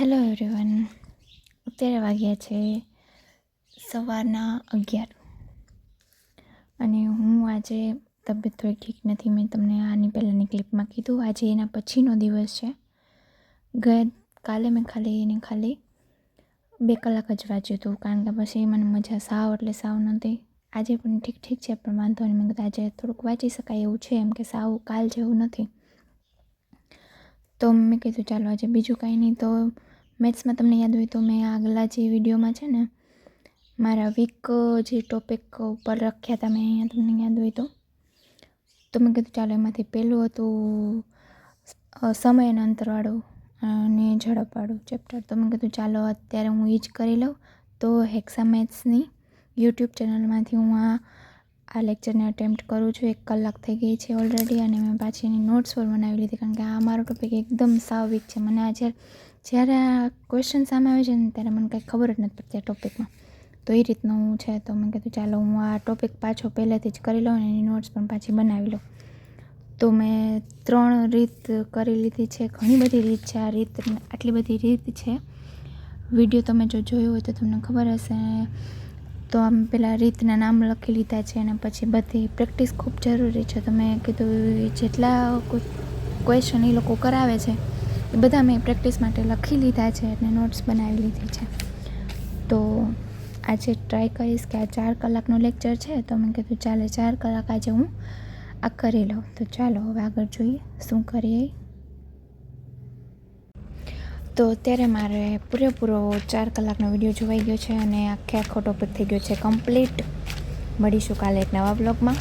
Hello everyone અત્યારે વાગ્યા છે સવારના અગિયાર. અને હું આજે તબિયત થોડી ઠીક નથી. મેં તમને આની પહેલાંની ક્લિપમાં કીધું. આજે એના પછીનો દિવસ છે. ગયા કાલે મેં ખાલી એને ખાલી બે કલાક જ વાંચ્યું હતું. કારણ કે પછી મને મજા સાવ એટલે સાવ નહોતી. આજે પણ ઠીક ઠીક છે, પણ વાંધો નહીં. મેં કીધું આજે થોડુંક વાંચી શકાય એવું છે, એમ કે સાવ કાલ જેવું નથી. તો મેં કીધું, ચાલો આજે બીજું કાંઈ નહીં. તો મેથ્સમાં તમને યાદ હોય તો મેં આગલા જે વિડીયોમાં છે ને, મારા વીક જે ટોપિક ઉપર રાખ્યા હતા મેં અહીંયા તમને યાદ હોય તો. તો મેં કીધું, ચાલો એમાંથી પહેલું હતું સમય અને અંતરવાળું, અને ઝડપવાળું ચેપ્ટર તો મેં કીધું, ચાલો અત્યારે હું એ જ કરી લઉં. તો હેક્સા મેથ્સની યુટ્યુબ ચેનલમાંથી હું આ આ લેક્ચરને અટેમ્પ્ટ કરું છું. એક કલાક થઈ ગઈ છે ઓલરેડી અને મેં પાછી એની નોટ્સ પણ બનાવી લીધી કારણ કે આ મારો ટોપિક એકદમ સાવ છે. મને આજે જ્યારે આ ક્વેશ્ચન સામે આવે છે ને ત્યારે મને કંઈ ખબર જ નથી પડતી આ ટોપિકમાં તો એ રીતનું હું છે. તો મેં કીધું ચાલો હું આ ટોપિક પાછો પહેલેથી જ કરી લઉં અને એની નોટ્સ પણ પાછી બનાવી લઉં. તો મેં ત્રણ રીત કરી લીધી છે. ઘણી બધી રીત છે. આ રીત આટલી બધી રીત છે. વીડિયો તમે જો જોયો હોય તો તમને ખબર હશે. તો આમ પેલા રીતના નામ લખી લીધા છે અને પછી બધી પ્રેક્ટિસ ખૂબ જરૂરી છે. તો મેં કીધું જેટલા ક્વેશ્ચન એ લોકો કરાવે છે, એ બધા મેં પ્રેક્ટિસ માટે લખી લીધા છે અને નોટ્સ બનાવી લીધી છે. તો આજે ટ્રાય કરીશ કે આ ચાર કલાકનો લેક્ચર છે, તો મેં કીધું ચાલે ચાર કલાક આજે હું આ કરી લઉં. તો ચાલો હવે આગળ જોઈએ શું કરીએ. તો અત્યારે મારે પૂરેપૂરો ચાર કલાકનો વીડિયો જોવાઈ ગયો છે અને આખે આખો ટોપિક થઈ ગયો છે. કમ્પ્લીટ મળીશું કાલે એક નવા બ્લોગમાં